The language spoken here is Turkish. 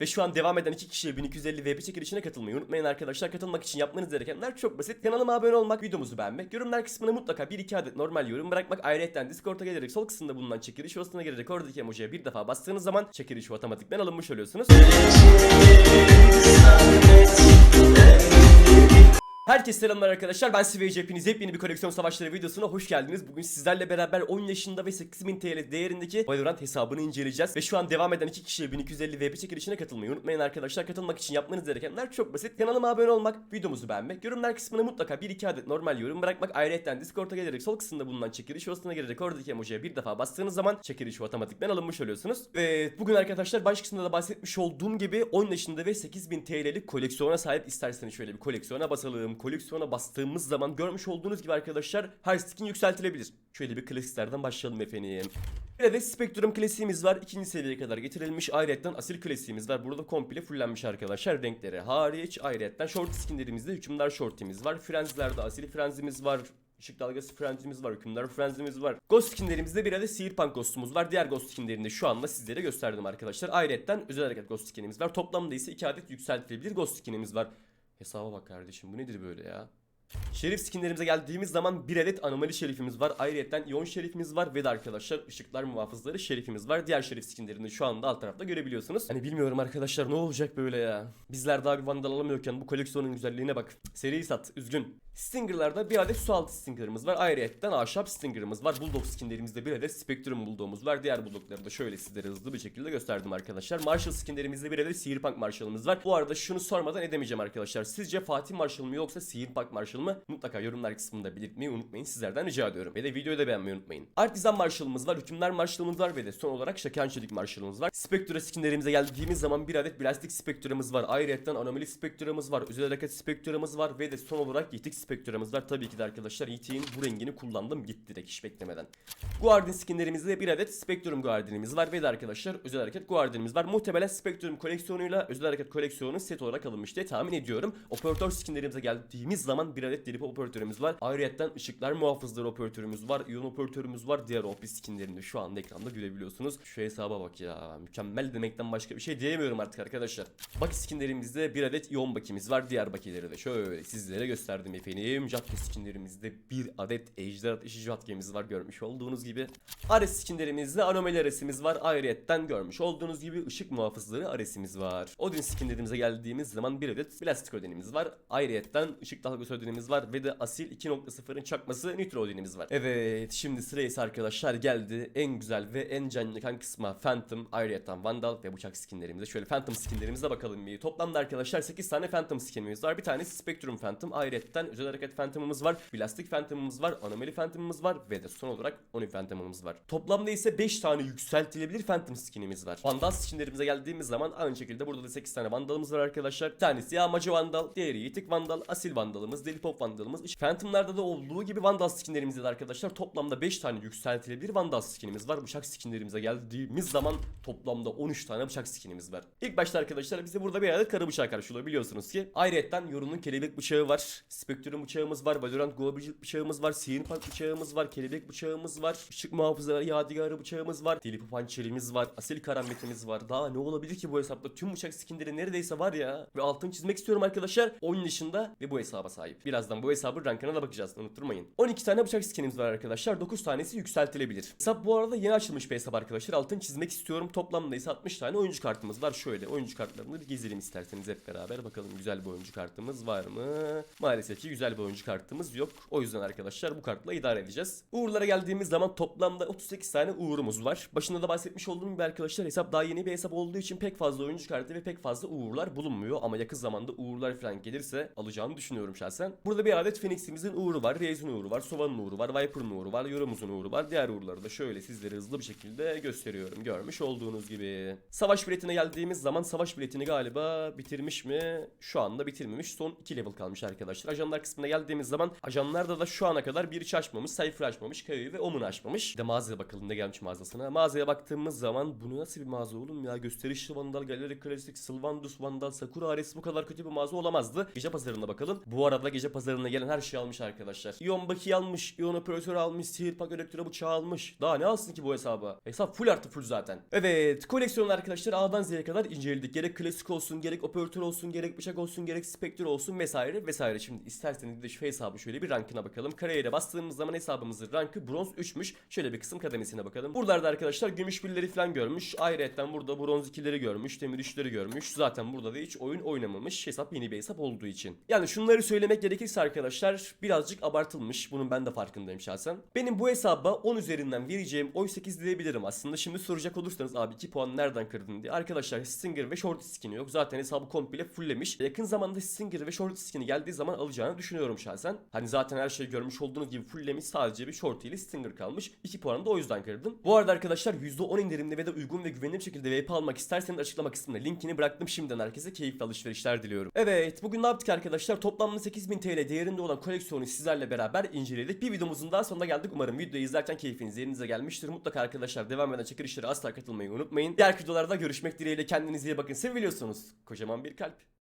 Ve şu an devam eden iki kişiye 1250 VP çekilişine katılmayı unutmayın arkadaşlar. Katılmak için yapmanız gerekenler çok basit. Kanalıma abone olmak, videomuzu beğenmek, yorumlar kısmına mutlaka 1-2 adet normal yorum bırakmak. Ayrıca Discord'a gelerek sol kısımda bulunan çekiliş odasına gelerek oradaki emojiye bir defa bastığınız zaman çekiliş otomatikten alınmış oluyorsunuz. Herkese selamlar arkadaşlar. Ben Sivage hepiniz yepyeni bir koleksiyon savaşları videosuna hoş geldiniz. Bugün sizlerle beraber 10 yaşında ve 8000 TL değerindeki Valorant hesabını inceleyeceğiz. Ve şu an devam eden iki kişiye 1250 VP çekilişine katılmayı unutmayın arkadaşlar. Katılmak için yapmanız gerekenler çok basit. Kanalıma abone olmak, videomuzu beğenmek, yorumlar kısmına mutlaka 1-2 adet normal yorum bırakmak. Ayrıca Discord'a gelerek sol kısımda bulunan çekiliş odasına gelerek oradaki emojiye bir defa bastığınız zaman çekiliş otomatikten alınmış oluyorsunuz. Ve bugün arkadaşlar baş kısmında da bahsetmiş olduğum gibi 10 yaşında ve 8000 TL'lik koleksiyona sahip isterseniz şöyle bir koleksiyona basalım. Koleksiyona bastığımız zaman görmüş olduğunuz gibi arkadaşlar her skin yükseltilebilir. Şöyle bir klasiklerden başlayalım efendim. Adet Spectrum klasiğimiz var. ikinci seviyeye kadar getirilmiş. Ayrıca asil klasiğimiz var. Burada komple fullenmiş arkadaşlar. Renkleri hariç. Ayrıca short skinlerimizde hükümdar shortimiz var. Frenzilerde asil frenzimiz var. Işık dalgası frenzimiz var, hükümdar frenzimiz var. Ghost skinlerimizde bir adet sihir punk ghostumuz var. Diğer ghost skinlerini de şu anda sizlere gösterdim arkadaşlar. Ayrıca özel hareket ghost skinimiz var. Toplamda ise 2 adet yükseltilebilir ghost skinimiz var. Hesaba bak kardeşim bu nedir böyle ya? Şerif skinlerimize geldiğimiz zaman bir adet anomali şerifimiz var. Ayrıca iyon şerifimiz var ve de arkadaşlar ışıklar muhafızları şerifimiz var. Diğer şerif skinlerini şu anda alt tarafta görebiliyorsunuz. Hani bilmiyorum arkadaşlar ne olacak böyle ya. Bizler daha bir vandal alamıyorken bu koleksiyonun güzelliğine bak. Seri sat üzgün. Stinger'larda bir adet su altı Stinger'ımız var. Ayrıca ahşap Stinger'ımız var. Bulldog skinlerimizde bir adet Spectrum Bulldog'umuz var. Diğer Bulldog'ları da şöyle sizlere hızlı bir şekilde gösterdim arkadaşlar. Marshall skinlerimizde bir adet Sihirpunk Marshall'ımız var. Bu arada şunu sormadan edemeyeceğim arkadaşlar. Sizce Fatih Marshall mı yoksa Sihirpunk Marshall mı? Mutlaka yorumlar kısmında belirtmeyi unutmayın. Sizlerden rica ediyorum. Ve de videoyu da beğenmeyi unutmayın. Artisan Marshall'ımız var. Hükümler Marshall'ımız var ve de son olarak Şakan Çelik Marshall'ımız var. Spectre skinlerimize geldiğimiz zaman bir adet plastik Spectre'ımız var. Ayrıca anomali Spectre'ımız var. Özel hareket Spectre'ımız var ve de son olarak Yitik Spectre'ımız var. Tabii ki de arkadaşlar Yitik'in bu rengini kullandım gitti direkt hiç beklemeden. Guardian skinlerimizde bir adet Spectrum Guardian'imiz var ve de arkadaşlar özel hareket Guardian'imiz var. Muhtemelen Spectrum koleksiyonuyla özel hareket koleksiyonu set olarak alınmış diye tahmin ediyorum. Operatör skinlerimize geldiğimiz zaman bir adet Delip operatörümüz var. Ayrıca ışıklar muhafızları operatörümüz var. iyon operatörümüz var. Diğer OP skinlerini şu anda ekranda görebiliyorsunuz. Şu hesaba bak ya. Mükemmel demekten başka bir şey diyemiyorum artık arkadaşlar. Baki skinlerimizde bir adet iyon bakimiz var. Diğer bakileri de şöyle sizlere gösterdim efendim. Jatke skinlerimizde bir adet ejder ateşi jatkemiz var görmüş olduğunuz gibi. Ares skinlerimizde anomali aresimiz var. Ayrıyetten görmüş olduğunuz gibi ışık muhafızları aresimiz var. Odin skinlerimize geldiğimiz zaman bir adet plastik ödenimiz var. Ayrıyetten ışık dalgası ödenimiz var ve de asil 2.0'ın çakması nitro ödenimiz var. Evet şimdi sıraya ise arkadaşlar geldi. En güzel ve en can yakan kısma Phantom, ayrıyetten Vandal ve bıçak skinlerimize. Şöyle Phantom skinlerimize bakalım bir. Toplamda arkadaşlar 8 tane Phantom skinimiz var. Bir tanesi Spectrum Phantom, ayrıyetten özel hareket Phantom'ımız var. Plastik Phantom'ımız var, anomali Phantom'ımız var ve de son olarak Oni Phantom'ımız var. Toplamda ise 5 tane yükseltilebilir Phantom skinimiz var. Vandal skinlerimize geldiğimiz zaman aynı şekilde burada da 8 tane Vandal'ımız var arkadaşlar. Bir tanesi yağmacı Vandal, diğeri yitik Vandal, asil Vandal'ımız, deli pop Vandal'ımız. Phantom'larda da olduğu gibi Vandal skinlerimizde de arkadaşlar toplamda 5 tane yükseltilebilir Vandal skinimiz var. Bıçak skinlerimize geldiğimiz zaman toplamda 13 tane bıçak skinimiz var. İlk başta arkadaşlar bize burada bir adet kara bıçağı karşılıyor biliyorsunuz ki. Ayrıyetten Yorun'un kelebek bıçağı var. Spectrum bıçağımız var. Valorant Global bıçağımız var. Sihirpunk bıçağımız var. Kelebek bıçağımız var. Işık muhafızları yadigarı bıçağımız var. Deli hançerimiz var. Asil karametimiz var. Daha ne olabilir ki bu hesapta? Tüm bıçak skinleri neredeyse var ya. Ve altını çizmek istiyorum arkadaşlar. 10 yaşında ve bu hesaba sahip. Birazdan bu hesabın rankına da bakacağız. Unutturmayın. 12 tane bıçak skinimiz var arkadaşlar. 9 tanesi yükseltilebilir. Hesap bu arada yeni açılmış bir hesap arkadaşlar. Altını çizmek istiyorum. Toplamda ise 60 tane oyuncu kartımız var. Şöyle oyuncu kartlarını bir gezelim isterseniz hep beraber. Bakalım güzel bir oyuncu kartımız var mı? Maalesef ki güzel bir oyuncu kartımız yok. O yüzden arkadaşlar bu kartla idare edeceğiz. Uğurlara geldiğimiz zaman toplamda 38 tane uğurumuz var. Başında da bahsetmiş olduğum gibi arkadaşlar hesap daha yeni bir hesap olduğu için pek fazla oyuncu kartı ve pek fazla uğurlar bulunmuyor. Ama yakın zamanda uğurlar falan gelirse alacağımı düşünüyorum şahsen. Burada bir adet Phoenix'imizin uğuru var. Reis'in uğuru var. Sova'nın uğuru var. Viper'ın uğuru var. Yorumuzun uğuru var. Diğer uğurları da şöyle sizlere hızlı bir şekilde gösteriyorum. Görmüş olduğunuz gibi. Savaş biletine geldiğimiz zaman savaş biletini galiba bitirmiş mi? Şu anda bitirmemiş. Son 2 level kalmış arkadaşlar. Ajanlar kısmına geldiğimiz zaman ajanlarda da şu ana kadar bir iç açmamış. Cypher açmamış. Kayo'yu ve Omun açmamış. Bir de mağazaya bakalım ne gelmiş mağazasına. Mağazaya baktığımız zaman bu nasıl bir mağaza oğlum ya? Gösterişli Vandal, Galeri Klasik, Sylvanus Vandal, Sakura Ares bu kadar kötü bir mağaza olamazdı. Gece pazarına bakalım. Bu arada gece pazarına gelen her şeyi almış arkadaşlar. İyon bakiye almış, İyon operatörü almış, sihirpak elektro bıçağı almış. Daha ne alsın ki bu hesaba? Hesap full artı full zaten. Evet koleksiyonu arkadaşlar A'dan Z'ye kadar inceledik. Gerek klasik olsun, gerek operatör olsun, gerek bıçak olsun, gerek spektür olsun vesaire vesaire. Şimdi isterseniz de şu hesabı şöyle bir rankına bakalım. Kariyere bastığımız zaman hesabımızın rankı bronz 3'müş. Şöyle bir kısım kademesine bakalım. Buralarda arkadaşlar gümüş birleri falan görmüş. Ayrıca burada bronz 2'leri görmüş, demir 3'leri görmüş. Zaten burada da hiç oyun oynamamış. Hesap yeni bir hesap olduğu için. Yani şunları söylemek gerekirse arkadaşlar birazcık abartılmış. Bunun ben de farkındayım şahsen. Benim bu hesaba 10 üzerinden vereceğim oy 8 diyebilirim aslında. Şimdi soracak olursanız abi 2 puan nereden kırdın diye. Arkadaşlar Stinger ve Short skin'i yok. Zaten hesabı komple fulllemiş. Yakın zamanda Stinger ve Short skin'i geldiği zaman alacağını düşünüyorum şahsen. Hani zaten her şeyi görmüş olduğunuz gibi fulllemiş. Sadece bir Short ile Stinger kalmış. 2 puanı da o yüzden kırdım. Bu arada arkadaşlar %10 indirimli ve de uygun ve güvenilir şekilde VP almak isterseniz açıklama kısmına linkini bıraktım. Şimdiden herkese keyifli alışverişler diliyorum. Evet bugün ne yaptık arkadaşlar? Toplamda 8000 TL değerinde olan koleksiyonu sizlerle beraber inceledik. Bir videomuzun daha sonuna geldik. Umarım videoyu izlerken keyfiniz yerinize gelmiştir. Mutlaka arkadaşlar devam eden çekilişlere asla katılmayı unutmayın. Diğer videolarda görüşmek dileğiyle kendinize iyi bakın. Seviliyorsunuz. Kocaman bir kalp.